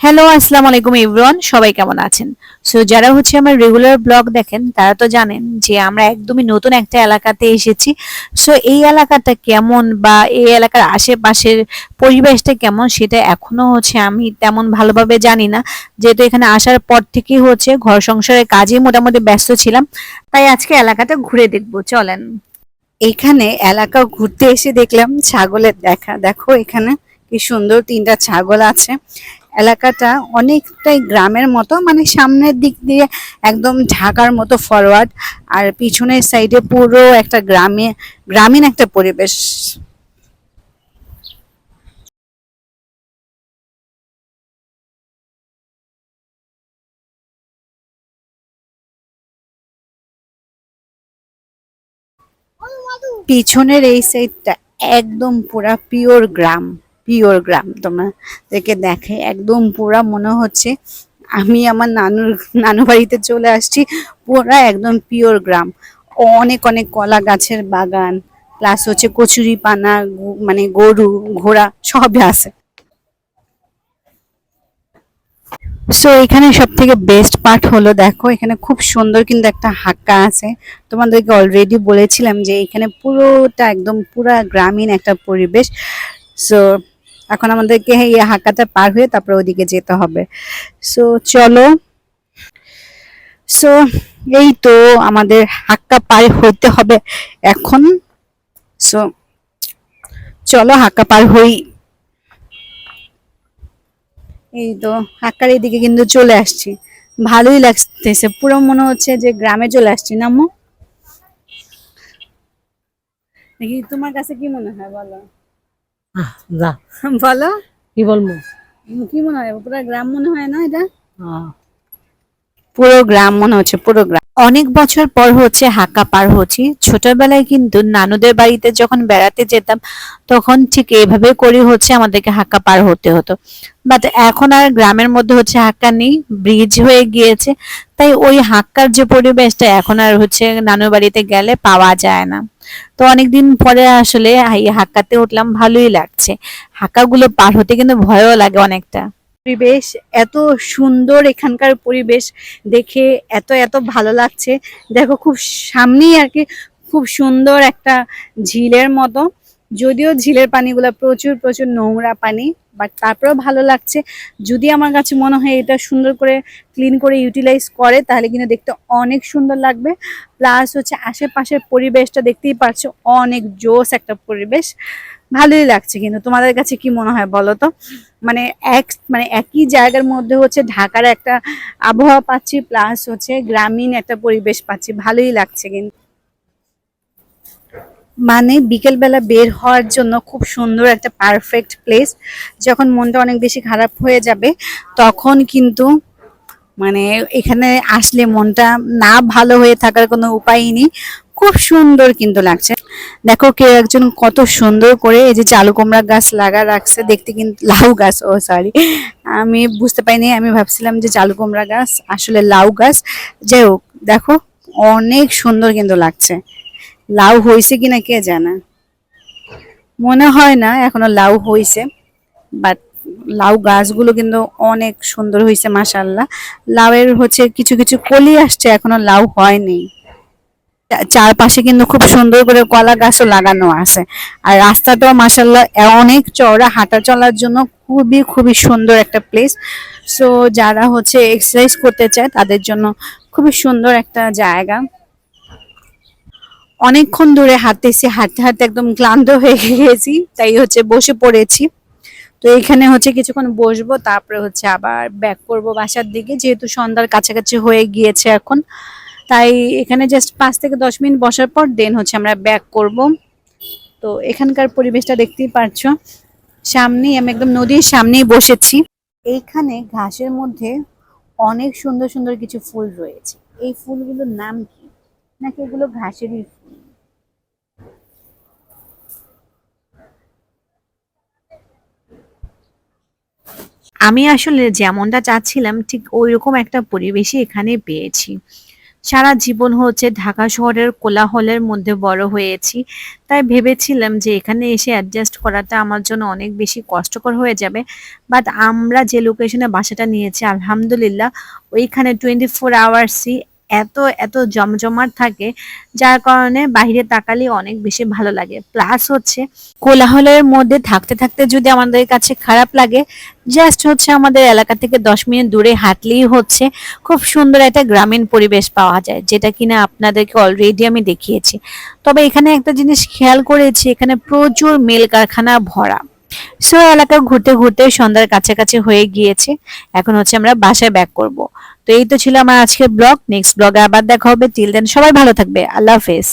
Hello আসসালামু আলাইকুম everyone সবাই কেমন আছেন? সো যারা হচ্ছে আমার রেগুলার ব্লগ দেখেন, তারা তো জানেন যে আমরা একদমই নতুন একটা এলাকাতে এসেছি। সো এই এলাকাটা কেমন বা এই এলাকার আশেপাশের পরিবেশটা কেমন সেটা এখনও হচ্ছে আমি তেমন ভালোভাবে জানি না। যেহেতু এখানে আসার পর থেকেই হচ্ছে ঘর সংসারের কাজে মোটামুটি ব্যস্ত ছিলাম, তাই আজকে এলাকাটা ঘুরে দেখব। চলেন। এখানে এলাকা ঘুরতে এসে দেখলাম ছাগলের দেখা। দেখো এখানে কি সুন্দর তিনটা ছাগল আছে। এলাকাটা অনেকটাই গ্রামের মতো মানে সামনের দিক দিয়ে একদম ঢাকার মতো ফরওয়ার্ড আর পিছনের সাইডে পুরো একটা গ্রামে, গ্রামীণ একটা পরিবেশ। পিছনের এই সাইডটা একদম পুরা পিওর গ্রাম। পিওর গ্রাম তোমাদেরকে দেখে একদম পুরা মনে হচ্ছে। আমি আমার নানুর, নানু বাড়িতে চলে আসছি, পুরা একদম পিওর গ্রাম অনেক অনেক কলা গাছের বাগান প্লাস হচ্ছে কচুরি পানা মানে গরু, ঘোড়া, সবই আছে। সো এখানে সব থেকে বেস্ট পার্ট হলো, দেখো, এখানে খুব সুন্দর কিন্তু একটা হাক্কা আছে। তোমাদেরকে অলরেডি বলেছিলাম যে এখানে পুরোটা একদম পুরা গ্রামীণ একটা পরিবেশ। সো এখন আমাদেরকে এই হাক্কাটা পার হয়ে তারপর ওদিকে যেতে হবে। সো চলো। সো এই তো আমাদের হাক্কা পার হইতে হবে এখন। সো চলো হাক্কা পার হই। এই তো হাক্কার এদিকে কিন্তু চলে আসছি। ভালোই লাগতেছে। পুরো মনে হচ্ছে যে গ্রামে চলে আসছি না দেখি, তোমার কাছে কি মনে হয়, বলো? যা। বলো। কি বলব? কি মনে হয়? পুরো গ্রাম মনে হয় না এটা? পুরো গ্রাম মনে হচ্ছে পুরো গ্রাম। অনেক বছর পর হচ্ছে হাক্কা পার হচ্ছি। ছোটবেলায় কিন্তু নানুদের বাড়িতে যখন বেড়াতে যেতাম তখন ঠিক এইভাবে করে হচ্ছে আমাদেরকে হাক্কা পার হতে হতো। বাট এখন আর গ্রামের মধ্যে হচ্ছে হাক্কা নেই ব্রিজ হয়ে গিয়েছে। তাই ওই হাক্কার যে পরিবেশটা এখন আর হচ্ছে নানুর বাড়িতে গেলে পাওয়া যায় না। তো অনেকদিন পরে আসলে এই হাক্কাতে উঠলাম, ভালোই লাগছে। হাক্কাগুলো পার হতে কিন্তু ভয়ও লাগে অনেকটা। পরিবেশ, এত সুন্দর এখানকার পরিবেশ দেখে, এত এত ভালো লাগছে। দেখো খুব সামনেই আর কি খুব সুন্দর একটা ঝিলের মতো। যদিও ঝিলের পানিগুলো প্রচুর প্রচুর নোংরা পানি। বাট তারপরেও ভালো লাগছে। যদি আমার কাছে মনে হয় এটা সুন্দর করে ক্লিন করে ইউটিলাইজ করে, তাহলে কিন্তু দেখতে অনেক সুন্দর লাগবে। প্লাস হচ্ছে আশেপাশের পরিবেশটা দেখতেই পারছ, অনেক জোস একটা পরিবেশ। ভালোই লাগছে কিন্তু। তোমাদের কাছে কি মনে হয় বলো তো? মানে এক মানে একই জায়গার মধ্যে হচ্ছে ঢাকার একটা আবহাওয়া পাচ্ছি প্লাস হচ্ছে গ্রামীণ একটা পরিবেশ পাচ্ছি। ভালোই লাগছে কিন্তু। মানে বিকেলবেলা বের হওয়ার জন্য খুব সুন্দর একটা পারফেক্ট প্লেস যখন মনটা অনেক বেশি খারাপ হয়ে যাবে, তখন কিন্তু মানে এখানে আসলে মনটা না ভালো হয়ে থাকার কোনো উপায়ই নেই। খুব সুন্দর কিন্তু লাগছে। দেখো কেউ একজন কত সুন্দর করে এই যে চালু কুমড়া গাছ লাগা রাখছে, দেখতে কিন্তু লাউ গাছ, ও সরি আমি বুঝতে পারিনি, আমি ভাবছিলাম যে চালু কুমড়া গাছ আসলে লাউ গাছ। যাই হোক, দেখো অনেক সুন্দর কিন্তু লাগছে। লাউ হয়েছে কিনা কে জানে? মনে হয় না, এখনও লাউ হয়েছে বাট লাউ গাছগুলো কিন্তু অনেক সুন্দর হয়েছে মাসাল্লাহ লাউয়ের হচ্ছে কিছু কিছু কলি আসছে, এখনও লাউ হয়নি। চারপাশে কিন্তু খুব সুন্দর করে কলা গাছও লাগানো আছে। আর রাস্তাটাও মাসাল্লাহ অনেক চওড়া, হাঁটা চলার জন্য খুবই খুবই সুন্দর একটা প্লেস সো যারা হচ্ছে এক্সারসাইজ করতে চায়, তাদের জন্য খুবই সুন্দর একটা জায়গা। অনেকক্ষণ ধরে হাঁটতেছি, হাঁটতে হাঁটতে একদম ক্লান্ত হয়ে গেছি, তাই হচ্ছে বসে পড়েছি। তো এখানে হচ্ছে কিছুক্ষণ বসবো, তারপরে হচ্ছে আবার ব্যাক করব বাসার দিকে, যেহেতু সন্ধ্যার কাছাকাছি হয়ে গিয়েছে এখন। তাই এখানে জাস্ট পাঁচ থেকে দশ মিনিট বসার পর দেন হচ্ছে আমরা ব্যাক করব। তো এখানকার পরিবেশটা দেখতেই পারছ। সামনেই, আমি একদম নদীর সামনেই বসেছি। এইখানে ঘাসের মধ্যে অনেক সুন্দর সুন্দর কিছু ফুল রয়েছে। এই ফুলগুলোর নাম কি? নাকি এগুলো ঘাসেরই ফুল? আমি আসলে যেমনটা চাচ্ছিলাম, ঠিক ওই রকম একটা পরিবেশই এখানে পেয়েছি। সারা জীবন হচ্ছে ঢাকা শহরের কোলাহলের মধ্যে বড় হয়েছি। তাই ভেবেছিলাম যে এখানে এসে অ্যাডজাস্ট করাটা আমার জন্য অনেক বেশি কষ্টকর হয়ে যাবে। বাট আমরা যে লোকেশনে বাসাটা নিয়েছি, আলহামদুলিল্লাহ, ওইখানে টোয়েন্টি ফোর আওয়ার্সই এত এত জমজমাট থাকে, যার কারণে বাইরে তাকালে অনেক বেশি ভালো লাগে। প্লাস হচ্ছে, কোলাহলের মধ্যে থাকতে থাকতে যদি আমাদের কাছে খারাপ লাগে জাস্ট হচ্ছে আমাদের এলাকা থেকে দশ মিনিট দূরে হাঁটলেই হচ্ছে, খুব সুন্দর একটা গ্রামীণ পরিবেশ পাওয়া যায়, যেটা কিনা আপনাদেরকে অলরেডি আমি দেখিয়েছি। তবে এখানে একটা জিনিস খেয়াল করেছি, এখানে প্রচুর মিল কারখানা ভরা। সো এলাকা ঘুরতে ঘুরতে সন্ধ্যার কাছাকাছি হয়ে গিয়েছে। এখন হচ্ছে আমরা বাসায় ব্যাক করব। তো এই তো ছিল আমার আজকের ব্লগ নেক্সট ব্লগে আবার দেখা হবে। টিল দেন সবাই ভালো থাকবে। আল্লাহ হাফেজ।